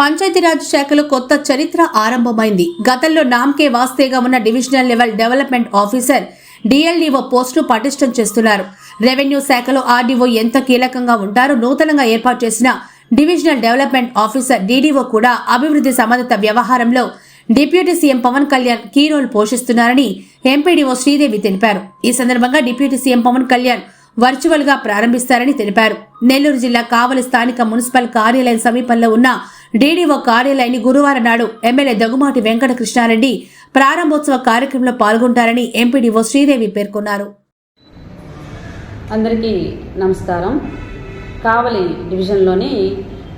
పంచాయతీరాజ్ శాఖలో కొత్త చరిత్ర ఆరంభమైంది. గతంలో నామ్కే వాస్తేగా ఉన్న divisional level development officer DLDO పోస్టును పటిష్టం చేస్తున్నారు. రెవెన్యూ శాఖలో ఆర్డీఓ ఎంత కీలకంగా ఉంటారో నూతనంగా ఏర్పాటు చేసిన డివిజనల్ డెవలప్మెంట్ ఆఫీసర్ డీడీఓ కూడా అభివృద్ధి సంబంధిత వ్యవహారంలో deputy CM Pawan Kalyan key role పోషిస్తున్నారని MPDO Sridevi తెలిపారు. ఈ సందర్భంగా డిప్యూటీ సీఎం పవన్ కళ్యాణ్ వర్చువల్గా ప్రారంభిస్తారని తెలిపారు. నెల్లూరు జిల్లా కావలి స్థానిక మున్సిపల్ కార్యాలయం సమీపంలో ఉన్న డీడీఓ కార్యాలయాన్ని గురువారం నాడు ఎమ్మెల్యే దగ్గుమాటి వెంకట కృష్ణారెడ్డి ప్రారంభోత్సవ కార్యక్రమంలో పాల్గొంటారని ఎంపీడీఓ శ్రీదేవి పేర్కొన్నారు. అందరికీ నమస్కారం. కావలి డివిజన్లోని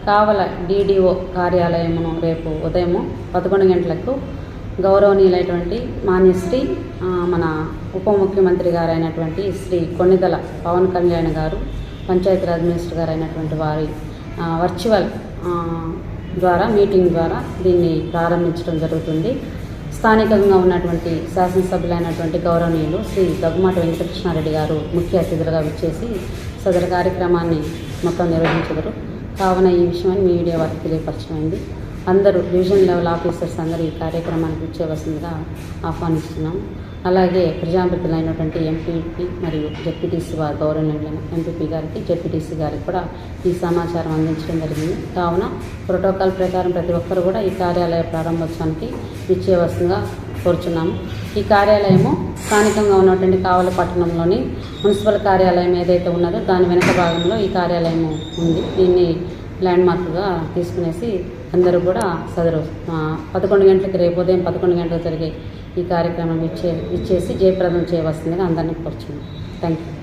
కావల డీడీఓ కార్యాలయమును రేపు ఉదయం పదకొండు గంటలకు గౌరవనీయులైనటువంటి మాన్యశ్రీ మన ఉప ముఖ్యమంత్రి గారైనటువంటి శ్రీ కొన్నిదల పవన్ కళ్యాణ్ గారు పంచాయతీరాజ్ మినిస్టర్ గారైనటువంటి వారి వర్చువల్ ద్వారా మీటింగ్ ద్వారా దీన్ని ప్రారంభించడం జరుగుతుంది. స్థానికంగా ఉన్నటువంటి శాసనసభ్యులైనటువంటి గౌరవనీయులు శ్రీ దగ్గుమాట వెంకటకృష్ణారెడ్డి గారు ముఖ్య అతిథులుగా విచ్చేసి సదరు కార్యక్రమాన్ని మొత్తం నిర్వహించగలరు. కావున ఈ విషయాన్ని మీడియా వారికి తెలియపరచమైంది అందరూ డివిజన్ లెవెల్ ఆఫీసర్స్ అందరూ ఈ కార్యక్రమానికి వచ్చేవలసిందిగా ఆహ్వానిస్తున్నాం. అలాగే ప్రజాప్రతినిధులైనటువంటి ఎంపీపీ మరియు జెడ్పీటీసీ వారి గౌరవనీయులైన ఎంపీపీ గారికి జెడ్పీటీసీ గారికి కూడా ఈ సమాచారం అందించడం జరిగింది. కావున ప్రోటోకాల్ ప్రకారం ప్రతి ఒక్కరు కూడా ఈ కార్యాలయ ప్రారంభోత్సవానికి ఇచ్చేవలసిందిగా కోరుచున్నాము ఈ కార్యాలయము స్థానికంగా ఉన్నటువంటి కావల పట్టణంలోని మున్సిపల్ కార్యాలయం ఏదైతే ఉన్నదో దాని వెనుక భాగంలో ఈ కార్యాలయం ఉంది. దీన్ని ల్యాండ్ మార్క్గా తీసుకునేసి అందరూ కూడా సదరు. పదకొండు గంటలకి రేపు ఉదయం పదకొండు గంటలకు జరిగే ఈ కార్యక్రమం ఇచ్చే ఇచ్చేసి జయప్రదం చేయవలసిందిగా అందరినీ కోరుచున్నాను థ్యాంక్ యూ